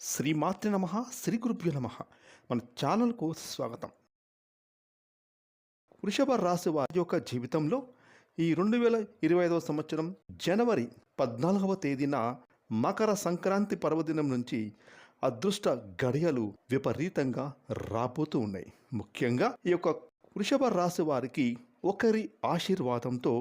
శ్రీమాత్రి నమ శ్రీ గురుభ్యో నమ. మన ఛానల్కు స్వాగతం. వృషభ రాశి వారి యొక్క జీవితంలో ఈ రెండు వేల ఇరవై ఐదవ సంవత్సరం జనవరి పద్నాలుగవ తేదీన మకర సంక్రాంతి పర్వదినం నుంచి అదృష్ట గడియలు విపరీతంగా రాబోతూ ఉన్నాయి. ముఖ్యంగా ఈ యొక్క వృషభ రాశి వారికి ఒకరి ఆశీర్వాదంతో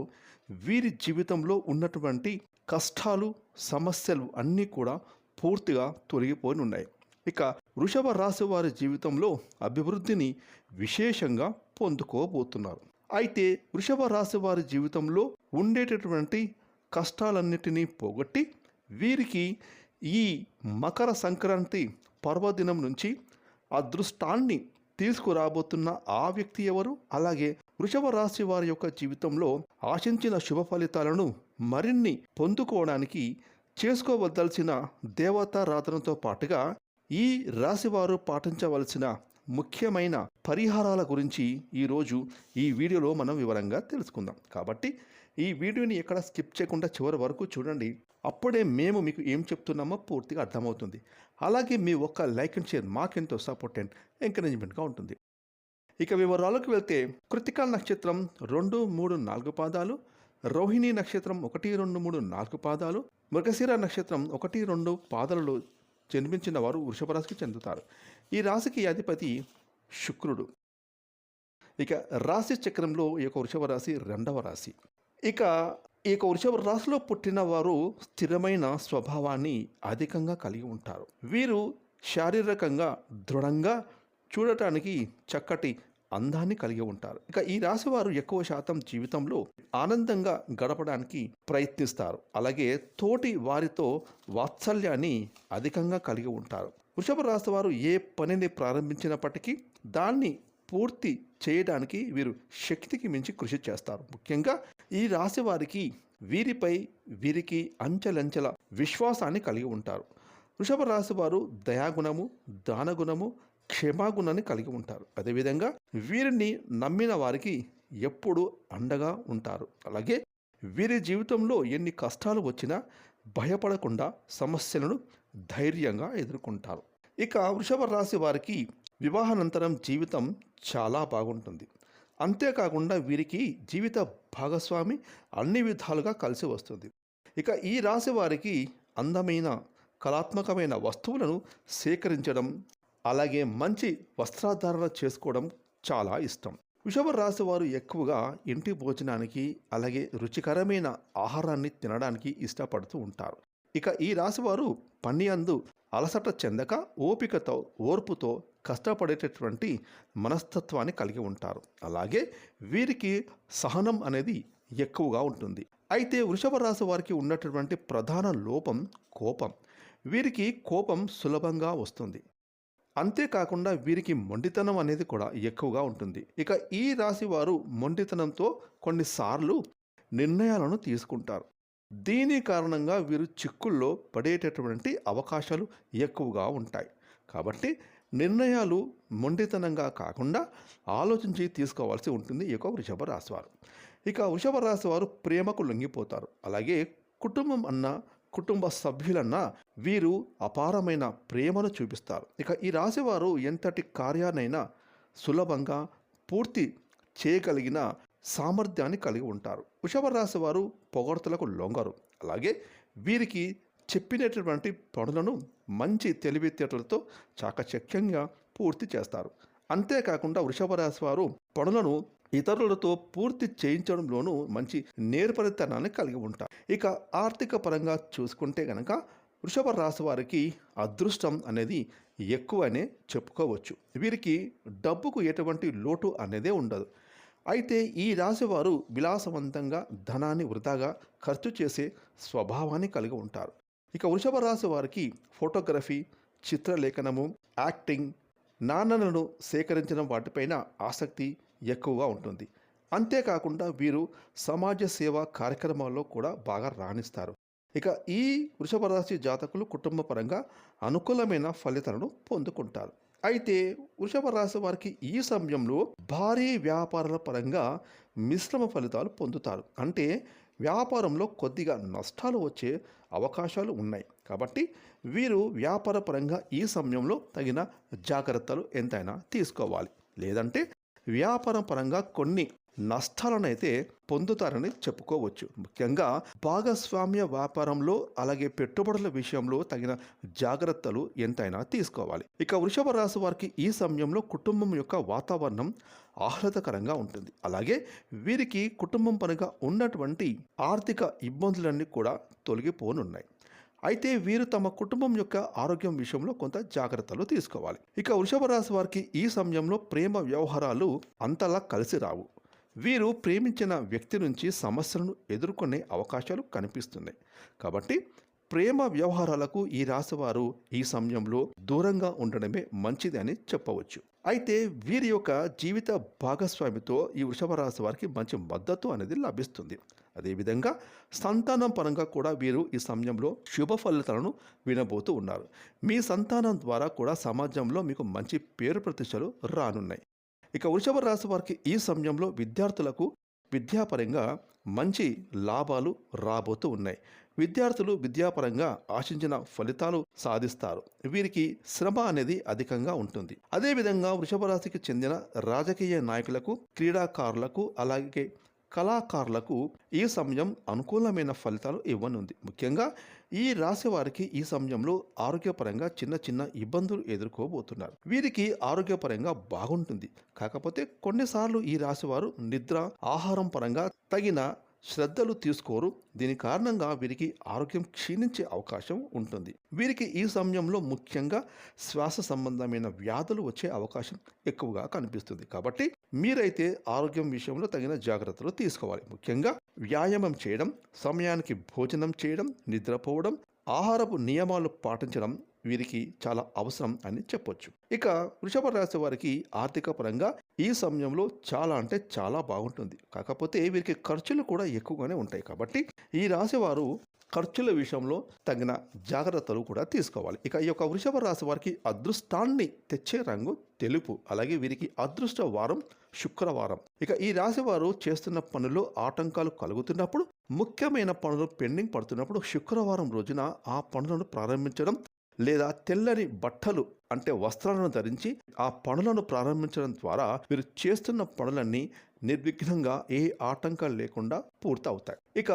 వీరి జీవితంలో ఉన్నటువంటి కష్టాలు సమస్యలు అన్నీ కూడా పూర్తిగా తొలగిపోయి ఉన్నాయి ఇక వృషభ రాశి వారి జీవితంలో అభివృద్ధిని విశేషంగా పొందుకోబోతున్నారు. అయితే వృషభ రాశి వారి జీవితంలో ఉండేటటువంటి కష్టాలన్నిటినీ పోగొట్టి వీరికి ఈ మకర సంక్రాంతి పర్వదినం నుంచి అదృష్టాన్ని తీసుకురాబోతున్న ఆ వ్యక్తి ఎవరు? అలాగే వృషభ రాశి వారి యొక్క జీవితంలో ఆశించిన శుభ ఫలితాలను మరిన్ని పొందుకోవడానికి చేసుకోవలసిన దేవతారాధనతో పాటుగా ఈ రాశివారు పాటించవలసిన ముఖ్యమైన పరిహారాల గురించి ఈరోజు ఈ వీడియోలో మనం వివరంగా తెలుసుకుందాం. కాబట్టి ఈ వీడియోని ఎక్కడ స్కిప్ చేయకుండా చివరి వరకు చూడండి. అప్పుడే మేము మీకు ఏం చెప్తున్నామో పూర్తిగా అర్థమవుతుంది. అలాగే మీ ఒక్క లైక్ అండ్ షేర్ మాకెంతో సపోర్ట్ అండ్ ఎంకరేజ్మెంట్గా ఉంటుంది. ఇక వివరాలకు వెళ్తే కృతికా నక్షత్రం రెండు మూడు నాలుగు పాదాలు రోహిణి నక్షత్రం ఒకటి రెండు మూడు నాలుగు పాదాలు మృగశిర నక్షత్రం ఒకటి రెండు పాదాలలో జన్మించిన వారు వృషభ రాశికి చెందుతారు. ఈ రాశికి అధిపతి శుక్రుడు. ఇక రాశి చక్రంలో ఈ యొక్క వృషభ రాశి రెండవ రాశి. ఇక ఈ యొక్క వృషభ రాశిలో పుట్టిన వారు స్థిరమైన స్వభావాన్ని అధికంగా కలిగి ఉంటారు. వీరు శారీరకంగా దృఢంగా చూడటానికి చక్కటి అందాన్ని కలిగి ఉంటారు. ఇక ఈ రాశి వారు ఎక్కువ శాతం జీవితంలో ఆనందంగా గడపడానికి ప్రయత్నిస్తారు. అలాగే తోటి వారితో వాత్సల్యాన్ని అధికంగా కలిగి ఉంటారు. వృషభ రాశి వారు ఏ పనిని ప్రారంభించినప్పటికీ దాన్ని పూర్తి చేయడానికి వీరు శక్తికి మించి కృషి చేస్తారు. ముఖ్యంగా ఈ రాశి వారికి వీరిపై వీరికి అంచెలంచెల విశ్వాసాన్ని కలిగి ఉంటారు. వృషభ రాశి వారు దయాగుణము దానగుణము క్షమాగుణాన్ని కలిగి ఉంటారు. అదేవిధంగా వీరిని నమ్మిన వారికి ఎప్పుడు అండగా ఉంటారు. అలాగే వీరి జీవితంలో ఎన్ని కష్టాలు వచ్చినా భయపడకుండా సమస్యలను ధైర్యంగా ఎదుర్కొంటారు. ఇక వృషభ రాశి వారికి వివాహానంతరం జీవితం చాలా బాగుంటుంది. అంతేకాకుండా వీరికి జీవిత భాగస్వామి అన్ని విధాలుగా కలిసి వస్తుంది. ఇక ఈ రాశి వారికి అందమైన కళాత్మకమైన వస్తువులను సేకరించడం అలాగే మంచి వస్త్రధారణ చేసుకోవడం చాలా ఇష్టం. వృషభ రాశి వారు ఎక్కువగా ఇంటి భోజనానికి అలాగే రుచికరమైన ఆహారాన్ని తినడానికి ఇష్టపడుతూ ఉంటారు. ఇక ఈ రాశి వారు పని అందు అలసట చెందక ఓపికతో ఓర్పుతో కష్టపడేటటువంటి మనస్తత్వాన్ని కలిగి ఉంటారు. అలాగే వీరికి సహనం అనేది ఎక్కువగా ఉంటుంది. అయితే వృషభ రాశి వారికి ఉన్నటువంటి ప్రధాన లోపం కోపం. వీరికి కోపం సులభంగా వస్తుంది. అంతేకాకుండా వీరికి మొండితనం అనేది కూడా ఎక్కువగా ఉంటుంది. ఇక ఈ రాశి వారు మొండితనంతో కొన్నిసార్లు నిర్ణయాలను తీసుకుంటారు. దీని కారణంగా వీరు చిక్కుల్లో పడేటటువంటి అవకాశాలు ఎక్కువగా ఉంటాయి. కాబట్టి నిర్ణయాలు మొండితనంగా కాకుండా ఆలోచించి తీసుకోవాల్సి ఉంటుంది ఈ యొక్క వృషభ రాశివారు. ఇక వృషభ రాశి వారు ప్రేమకు లొంగిపోతారు. అలాగే కుటుంబం అన్న కుటుంబ సభ్యులన్నా వీరు అపారమైన ప్రేమను చూపిస్తారు. ఇక ఈ రాశివారు ఎంతటి కార్యానైనా సులభంగా పూర్తి చేయగలిగిన సామర్థ్యాన్ని కలిగి ఉంటారు. వృషభ రాశి వారు పొగడతలకు లొంగరు. అలాగే వీరికి చెప్పినటువంటి పనులను మంచి తెలివితేటలతో చాకచక్యంగా పూర్తి చేస్తారు. అంతేకాకుండా వృషభ రాశి వారు పనులను ఇతరులతో పూర్తి చేయించడంలోనూ మంచి నేర్పరితనాన్ని కలిగి ఉంటారు. ఇక ఆర్థిక పరంగా చూసుకుంటే గనక వృషభ రాశి వారికి అదృష్టం అనేది ఎక్కువనే చెప్పుకోవచ్చు. వీరికి డబ్బుకు ఎటువంటి లోటు అనేదే ఉండదు. అయితే ఈ రాశి వారు విలాసవంతంగా ధనాన్ని వృధాగా ఖర్చు చేసే స్వభావాన్ని కలిగి ఉంటారు. ఇక వృషభ రాశి వారికి ఫోటోగ్రఫీ చిత్రలేఖనము యాక్టింగ్ నాణ్యలను సేకరించడం వాటిపైన ఆసక్తి ఎక్కువగా ఉంటుంది. అంతేకాకుండా వీరు సమాజ సేవా కార్యక్రమాల్లో కూడా బాగా రాణిస్తారు. ఇక ఈ వృషభ రాశి జాతకులు కుటుంబ పరంగా అనుకూలమైన ఫలితాలను పొందుకుంటారు. అయితే వృషభ రాశి వారికి ఈ సమయంలో భారీ వ్యాపారాల పరంగా మిశ్రమ ఫలితాలు పొందుతారు. అంటే వ్యాపారంలో కొద్దిగా నష్టాలు వచ్చే అవకాశాలు ఉన్నాయి. కాబట్టి వీరు వ్యాపార పరంగా ఈ సమయంలో తగిన జాగ్రత్తలు ఎంతైనా తీసుకోవాలి. లేదంటే వ్యాపారం పరంగా కొన్ని నష్టాలనైతే పొందుతారని చెప్పుకోవచ్చు. ముఖ్యంగా భాగస్వామ్య వ్యాపారంలో అలాగే పెట్టుబడుల విషయంలో తగిన జాగ్రత్తలు ఎంతైనా తీసుకోవాలి. ఇక వృషభ రాశి వారికి ఈ సమయంలో కుటుంబం యొక్క వాతావరణం ఆహ్లాదకరంగా ఉంటుంది. అలాగే వీరికి కుటుంబం పనిగా ఉన్నటువంటి ఆర్థిక ఇబ్బందులన్నీ కూడా తొలగిపోనున్నాయి. అయితే వీరు తమ కుటుంబం యొక్క ఆరోగ్యం విషయంలో కొంత జాగ్రత్తలు తీసుకోవాలి. ఇక వృషభ రాశి వారికి ఈ సమయంలో ప్రేమ వ్యవహారాలు అంతలా కలిసి రావు. వీరు ప్రేమించిన వ్యక్తి నుంచి సమస్యలను ఎదుర్కొనే అవకాశాలు కనిపిస్తున్నాయి. కాబట్టి ప్రేమ వ్యవహారాలకు ఈ రాశివారు ఈ సమయంలో దూరంగా ఉండడమే మంచిది అని చెప్పవచ్చు. అయితే వీరి యొక్క జీవిత భాగస్వామితో ఈ వృషభ రాశి వారికి మంచి మద్దతు అనేది లభిస్తుంది. అదేవిధంగా సంతానం పరంగా కూడా వీరు ఈ సమయంలో శుభ ఫలితాలను వినబోతూ ఉన్నారు. మీ సంతానం ద్వారా కూడా సమాజంలో మీకు మంచి పేరు ప్రతిష్టలు రానున్నాయి. ఇక వృషభ రాశి వారికి ఈ సమయంలో విద్యార్థులకు విద్యాపరంగా మంచి లాభాలు రాబోతూ ఉన్నాయి. విద్యార్థులు విద్యాపరంగా ఆశించిన ఫలితాలు సాధిస్తారు. వీరికి శ్రమ అనేది అధికంగా ఉంటుంది. అదేవిధంగా వృషభ రాశికి చెందిన రాజకీయ నాయకులకు క్రీడాకారులకు అలాగే కళాకారులకు ఈ సమయం అనుకూలమైన ఫలితాలు ఇవ్వనుంది. ముఖ్యంగా ఈ రాశి వారికి ఈ సమయంలో ఆరోగ్యపరంగా చిన్న చిన్న ఇబ్బందులు ఎదుర్కోబోతున్నారు. వీరికి ఆరోగ్యపరంగా బాగుంటుంది. కాకపోతే కొన్నిసార్లు ఈ రాశి వారు నిద్ర ఆహారం పరంగా తగిన శ్రద్ధలు తీసుకోరు. దీని కారణంగా వీరికి ఆరోగ్యం క్షీణించే అవకాశం ఉంటుంది. వీరికి ఈ సమయంలో ముఖ్యంగా శ్వాస సంబంధమైన వ్యాధులు వచ్చే అవకాశం ఎక్కువగా కనిపిస్తుంది. కాబట్టి మీరైతే ఆరోగ్యం విషయంలో తగిన జాగ్రత్తలు తీసుకోవాలి. ముఖ్యంగా వ్యాయామం చేయడం సమయానికి భోజనం చేయడం నిద్రపోవడం ఆహారపు నియమాలు పాటించడం వీరికి చాలా అవసరం అని చెప్పొచ్చు. ఇక వృషభ రాశి వారికి ఆర్థిక పరంగా ఈ సమయంలో చాలా అంటే చాలా బాగుంటుంది. కాకపోతే వీరికి ఖర్చులు కూడా ఎక్కువగానే ఉంటాయి కాబట్టి ఈ రాశి వారు ఖర్చుల విషయంలో తగిన జాగ్రత్తలు కూడా తీసుకోవాలి. ఇక ఈ యొక్క వృషభ రాశి వారికి అదృష్టాన్ని తెచ్చే రంగు తెలుపు. అలాగే వీరికి అదృష్ట వారం శుక్రవారం. ఇక ఈ రాశి వారు చేస్తున్న పనుల్లో ఆటంకాలు కలుగుతున్నప్పుడు ముఖ్యమైన పనులు పెండింగ్ పడుతున్నప్పుడు శుక్రవారం రోజున ఆ పనులను ప్రారంభించడం లేదా తెల్లని బట్టలు అంటే వస్త్రాలను ధరించి ఆ పనులను ప్రారంభించడం ద్వారా వీరు చేస్తున్న పనులన్నీ నిర్విఘ్నంగా ఏ ఆటంకాలు లేకుండా పూర్తవుతాయి. ఇక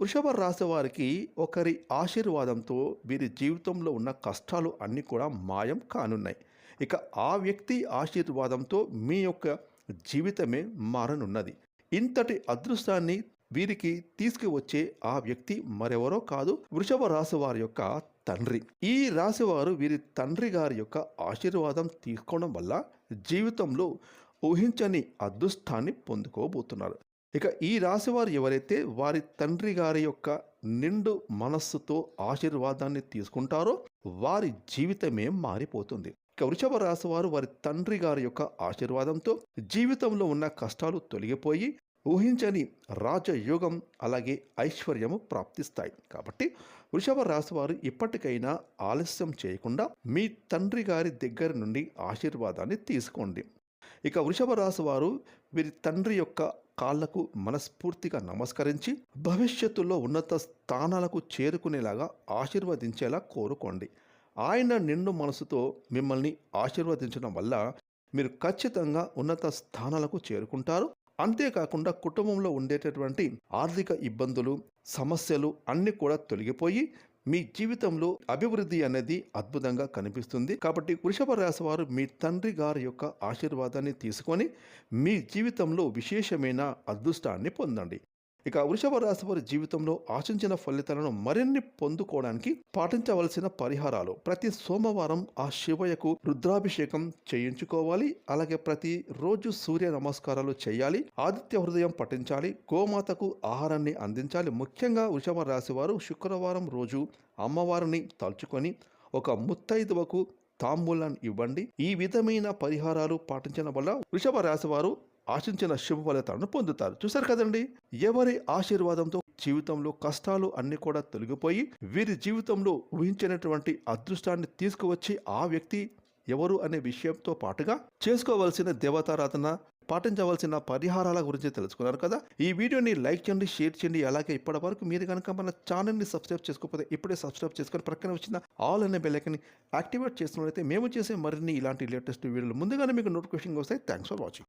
వృషభ రాశి వారికి ఒకరి ఆశీర్వాదంతో వీరి జీవితంలో ఉన్న కష్టాలు అన్నీ కూడా మాయం కానున్నాయి. ఇక ఆ వ్యక్తి ఆశీర్వాదంతో మీ యొక్క జీవితమే మారనున్నది. ఇంతటి అదృష్టాన్ని వీరికి తీసుకువచ్చే ఆ వ్యక్తి మరెవరో కాదు వృషభ రాశి వారి యొక్క తండ్రి. ఈ రాశివారు వీరి తండ్రి గారి యొక్క ఆశీర్వాదం తీసుకోవడం వల్ల జీవితంలో ఊహించని అదృష్టాన్ని పొందుకోబోతున్నారు. ఇక ఈ రాశివారు ఎవరైతే వారి తండ్రి గారి యొక్క నిండు మనస్సుతో ఆశీర్వాదాన్ని తీసుకుంటారో వారి జీవితమే మారిపోతుంది. ఇక వృషభ రాశివారు వారి తండ్రి గారి యొక్క ఆశీర్వాదంతో జీవితంలో ఉన్న కష్టాలు తొలగిపోయి ఊహించని రాజయోగం అలాగే ఐశ్వర్యము ప్రాప్తిస్తాయి. కాబట్టి వృషభ రాశివారు ఇప్పటికైనా ఆలస్యం చేయకుండా మీ తండ్రి గారి దగ్గర నుండి ఆశీర్వాదాన్ని తీసుకోండి. ఇక వృషభ రాశి వారు వీరి తండ్రి యొక్క కాళ్ళకు మనస్ఫూర్తిగా నమస్కరించి భవిష్యత్తులో ఉన్నత స్థానాలకు చేరుకునేలాగా ఆశీర్వదించేలా కోరుకోండి. ఆయన నిండు మనసుతో మిమ్మల్ని ఆశీర్వదించడం వల్ల మీరు ఖచ్చితంగా ఉన్నత స్థానాలకు చేరుకుంటారు. అంతేకాకుండా కుటుంబంలో ఉండేటటువంటి ఆర్థిక ఇబ్బందులు సమస్యలు అన్నీ కూడా తొలగిపోయి మీ జీవితంలో అభివృద్ధి అనేది అద్భుతంగా కనిపిస్తుంది. కాబట్టి వృషభ రాశి వారు మీ తండ్రి గారి యొక్క ఆశీర్వాదాన్ని తీసుకొని మీ జీవితంలో విశేషమైన అదృష్టాన్ని పొందండి. ఇక వృషభ రాశి వారి జీవితంలో ఆశించిన ఫలితాలను మరిన్ని పొందుకోవడానికి పాటించవలసిన పరిహారాలు. ప్రతి సోమవారం ఆ శివయ్యకు రుద్రాభిషేకం చేయించుకోవాలి. అలాగే ప్రతి రోజు సూర్య నమస్కారాలు చేయాలి. ఆదిత్య హృదయం పఠించాలి. గోమాతకు ఆహారాన్ని అందించాలి. ముఖ్యంగా వృషభ రాశి వారు శుక్రవారం రోజు అమ్మవారిని తలుచుకొని ఒక ముత్తైదువకు తాంబూలాన్ని ఇవ్వండి. ఈ విధమైన పరిహారాలు పాటించడం వల్ల వృషభ రాశి వారు ఆశించిన శుభ ఫలితాలను పొందుతారు. చూసారు కదండి? ఎవరి ఆశీర్వాదంతో జీవితంలో కష్టాలు అన్ని కూడా తొలగిపోయి వీరి జీవితంలో ఊహించినటువంటి అదృష్టాన్ని తీసుకువచ్చి ఆ వ్యక్తి ఎవరు అనే విషయంతో పాటుగా చేసుకోవలసిన దేవతారాధన పాటించవలసిన పరిహారాల గురించి తెలుసుకున్నారు కదా? ఈ వీడియోని లైక్ చేయండి షేర్ చేయండి. అలాగే ఇప్పటి వరకు మీరు కనుక మన ఛానల్ని సబ్స్క్రైబ్ చేసుకోకపోతే ఇప్పుడే సబ్స్క్రైబ్ చేసుకొని ప్రక్కన వచ్చిన ఆల్ అనే బెల్ యాక్టివేట్ చేసినట్లయితే మేము చేసే మరిన్ని ఇలాంటి లేటెస్ట్ వీడియోలు ముందుగానే మీకు నోటిఫికేషన్ వస్తాయి. Thanks for watching